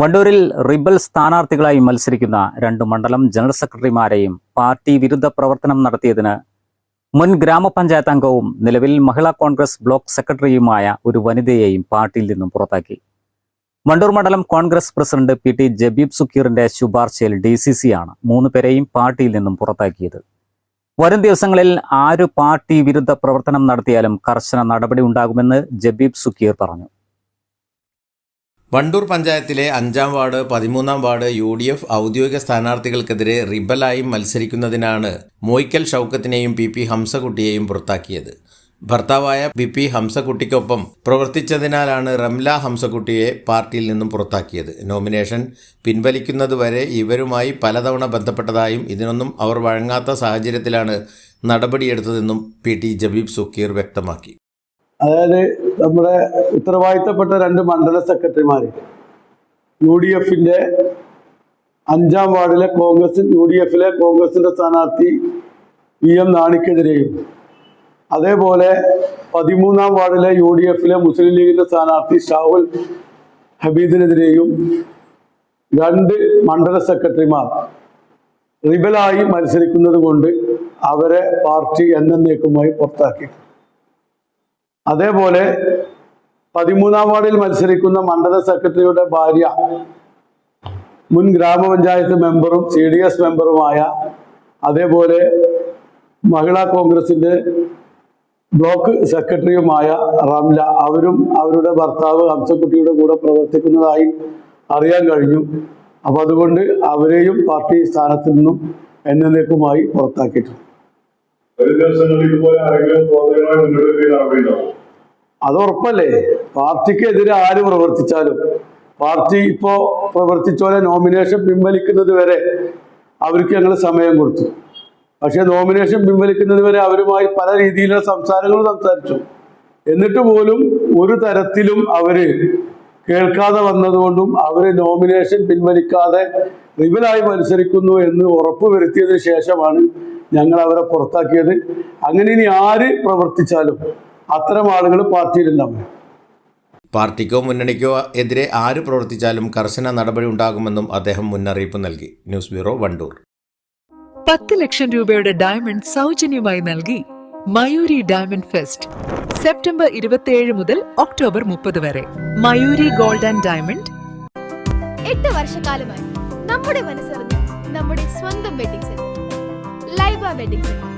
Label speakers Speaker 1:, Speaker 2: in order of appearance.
Speaker 1: വണ്ടൂരിൽ rebel സ്ഥാനാർത്ഥികളായി മത്സരിക്കുന്ന രണ്ട് മണ്ഡലം ജനറൽ സെക്രട്ടറിമാരെയും പാർട്ടി വിരുദ്ധ പ്രവർത്തനം നടത്തിയതിന് മുൻ ഗ്രാമപഞ്ചായത്ത് അംഗവും നിലവിൽ മഹിളാ കോൺഗ്രസ് ബ്ലോക്ക് സെക്രട്ടറിയുമായ ഒരു വനിതയെയും പാർട്ടിയിൽ നിന്നും പുറത്താക്കി. വണ്ടൂർ മണ്ഡലം Congress president P T Jabeeb സുക്കീറിന്റെ ശുപാർശയിൽ ഡി സി സി ആണ് മൂന്ന് പേരെയും പാർട്ടിയിൽ നിന്നും പുറത്താക്കിയത്. വരും ദിവസങ്ങളിൽ ആര് പാർട്ടി വിരുദ്ധ പ്രവർത്തനം നടത്തിയാലും കർശന നടപടി ഉണ്ടാകുമെന്ന് ജബീബ് സുക്കീർ പറഞ്ഞു.
Speaker 2: വണ്ടൂർ പഞ്ചായത്തിലെ അഞ്ചാം വാർഡ് പതിമൂന്നാം വാർഡ് യു ഡി എഫ് ഔദ്യോഗിക സ്ഥാനാർത്ഥികൾക്കെതിരെ റിബലായി മത്സരിക്കുന്നതിനാണ് മോയ്ക്കൽ ഷൗക്കത്തിനെയും പി പി ഹംസകുട്ടിയെയും പുറത്താക്കിയത്. ഭർത്താവായ പി പി ഹംസകുട്ടിക്കൊപ്പം പ്രവർത്തിച്ചതിനാലാണ് റംല ഹംസകുട്ടിയെ പാർട്ടിയിൽ നിന്നും പുറത്താക്കിയത്. നോമിനേഷൻ പിൻവലിക്കുന്നതുവരെ ഇവരുമായി പലതവണ ബന്ധപ്പെട്ടതായും ഇതിനൊന്നും അവർ വഴങ്ങാത്ത സാഹചര്യത്തിലാണ് നടപടിയെടുത്തതെന്നും പി ടി ജബീബ് സുക്കീർ വ്യക്തമാക്കി.
Speaker 3: അതായത് നമ്മുടെ ഉത്തരവാദിത്തപ്പെട്ട രണ്ട് മണ്ഡല സെക്രട്ടറിമാർ യു ഡി എഫിന്റെ അഞ്ചാം വാർഡിലെ കോൺഗ്രസ് യു ഡി എഫിലെ കോൺഗ്രസിന്റെ സ്ഥാനാർത്ഥി വി എം നാണിക്കെതിരെയും അതേപോലെ പതിമൂന്നാം വാർഡിലെ യു ഡി എഫിലെ മുസ്ലിം ലീഗിന്റെ സ്ഥാനാർത്ഥി ഷാഹുൽ ഹബീദിനെതിരെയും രണ്ട് മണ്ഡല സെക്രട്ടറിമാർ റിബലായി മത്സരിക്കുന്നത് കൊണ്ട് അവരെ പാർട്ടി എന്നേക്കുമായി പുറത്താക്കി. അതേപോലെ പതിമൂന്നാം വാർഡിൽ മത്സരിക്കുന്ന മണ്ഡല സെക്രട്ടറിയുടെ ഭാര്യ മുൻ ഗ്രാമപഞ്ചായത്ത് മെമ്പറും സി ഡി എസ് മെമ്പറുമായ അതേപോലെ മഹിളാ കോൺഗ്രസിന്റെ ബ്ലോക്ക് സെക്രട്ടറിയുമായ റംല അവരും അവരുടെ ഭർത്താവ് ഹംസക്കുട്ടിയുടെ കൂടെ പ്രവർത്തിക്കുന്നതായി അറിയാൻ കഴിഞ്ഞു. അപ്പൊ അതുകൊണ്ട് അവരെയും പാർട്ടി സ്ഥാനത്ത് നിന്നും എന്നേക്കുമായി പുറത്താക്കിയിട്ടുണ്ട്. അത് ഉറപ്പല്ലേ? പാർട്ടിക്കെതിരെ ആര് പ്രവർത്തിച്ചാലും. പാർട്ടി ഇപ്പോ പ്രവർത്തിച്ചോലെ നോമിനേഷൻ പിൻവലിക്കുന്നത് വരെ അവർക്ക് ഞങ്ങൾ സമയം കൊടുത്തു. പക്ഷെ നോമിനേഷൻ പിൻവലിക്കുന്നത് വരെ അവരുമായി പല രീതിയിലുള്ള സംസാരങ്ങൾ സംസാരിച്ചു. എന്നിട്ട് പോലും ഒരു തരത്തിലും അവർ കേൾക്കാതെ വന്നതുകൊണ്ടും അവർ നോമിനേഷൻ പിൻവലിക്കാതെ റിബലായി മത്സരിക്കുന്നു എന്ന് ഉറപ്പ് വരുത്തിയതിനു ശേഷമാണ് ഞങ്ങൾ അവരെ പുറത്താക്കിയത്. അങ്ങനെ ഇനി ആര് പ്രവർത്തിച്ചാലും അത്തരം ആളുകൾ പാർട്ടിയിലുണ്ടാവും.
Speaker 2: പാർട്ടിക്കോ മുന്നണിക്കോ എതിരെ ആര് പ്രവർത്തിച്ചാലും കർശന നടപടി ഉണ്ടാകുമെന്നും അദ്ദേഹം മുന്നറിയിപ്പ് നൽകി. News bureau Wandoor.
Speaker 4: പത്ത് ലക്ഷം രൂപയുടെ ഡയമണ്ട് സൗജന്യമായി നൽകി മയൂരി ഡയമണ്ട് ഫെസ്റ്റ് സെപ്റ്റംബർ ഇരുപത്തിയേഴ് മുതൽ ഒക്ടോബർ മുപ്പത് വരെ. Mayuri gold and diamond.
Speaker 5: എട്ട് വർഷക്കാലമായി നമ്മുടെ മനസ്സറിഞ്ഞ് നമ്മുടെ സ്വന്തം wedding centre Laiba wedding centre.